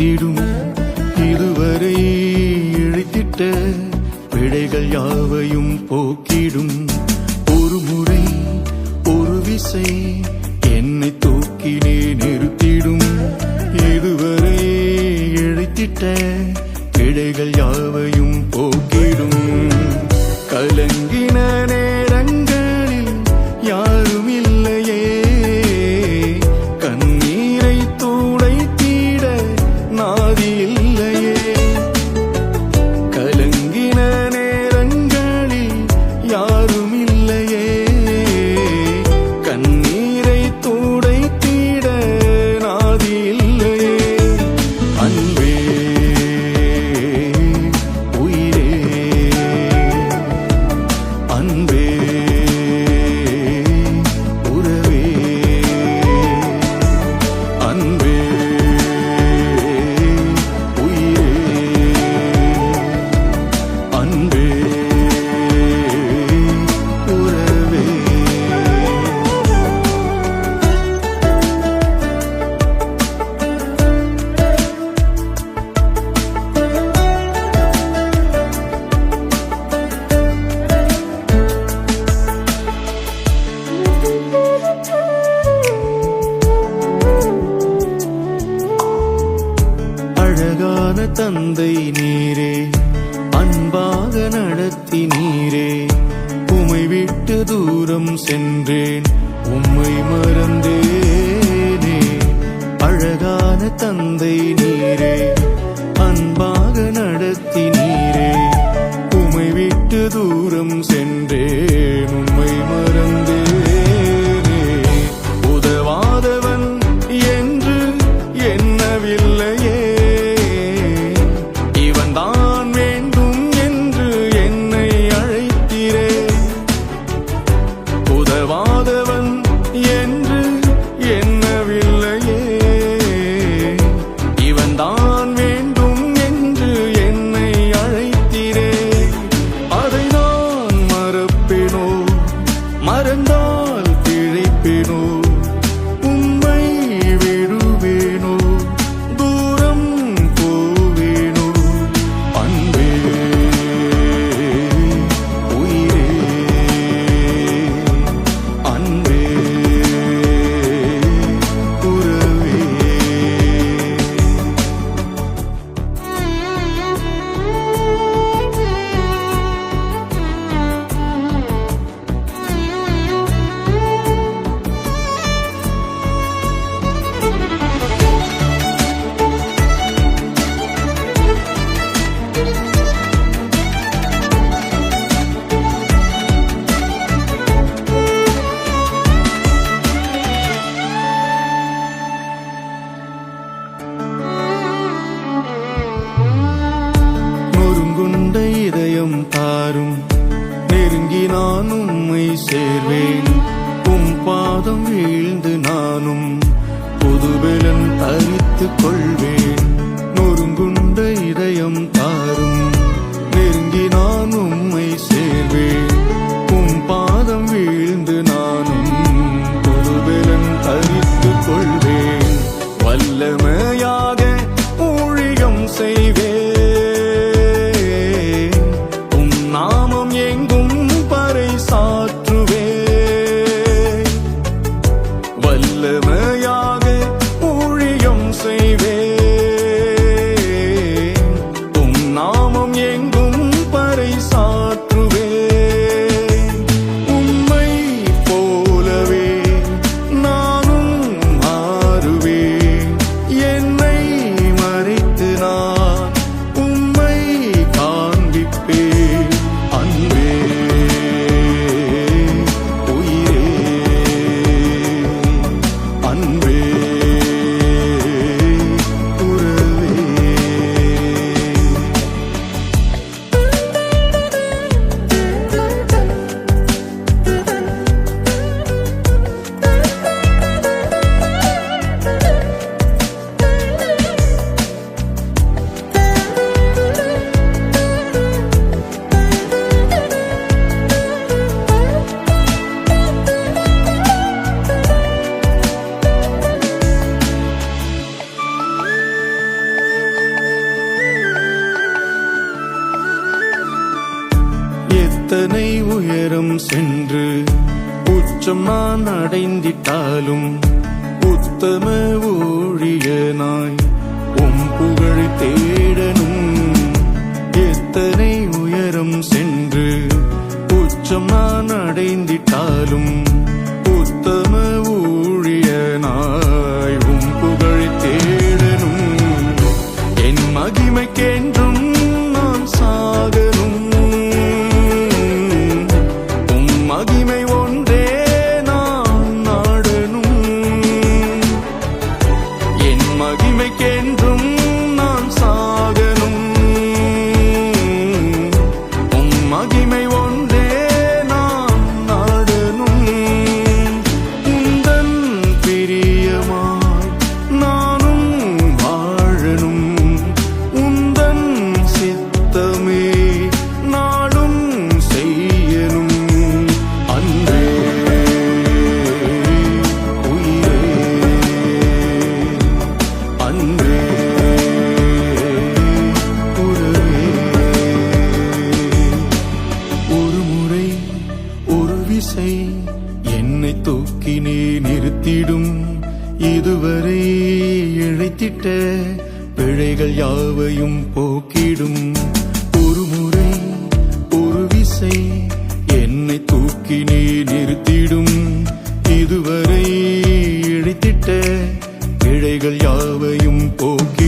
இழைத்திடும் இதுவரை இழைத்திட்ட பிழைகள் யாவையும் போக்கிடும். ஒரு முறை ஒரு விசை என்னை தூக்கினே நிறுத்திடும். இதுவரை இழைத்திட்ட பிழைகள் யாவையும் போக்கிடும். கலங்கினே தூரம் சென்றேன். உம்மை மறந்தேனே. அழகான தந்தை நீரே. மறந்தால் பிழைப்பினோ? பாதம் வீழ்ந்து நானும் புதுவெலன் தரித்து கொள்வேன். சென்று உச்சமான் அடைந்திட்டாலும் உத்தம ஊழியனாய் உம் புகழ் தேடனும் எத்தனை உயரம் சென்று உச்சமான் அடைந்திட்டாலும் உத்தம தூக்கினே நிறுத்திடும். இதுவரை இழைத்திட்ட பிழைகள் யாவையும் போக்கிடும். ஒரு முறை ஒரு விசை என்னை தூக்கினே நிறுத்திடும். இதுவரை இழைத்திட்ட பிழைகள் யாவையும் போக்கி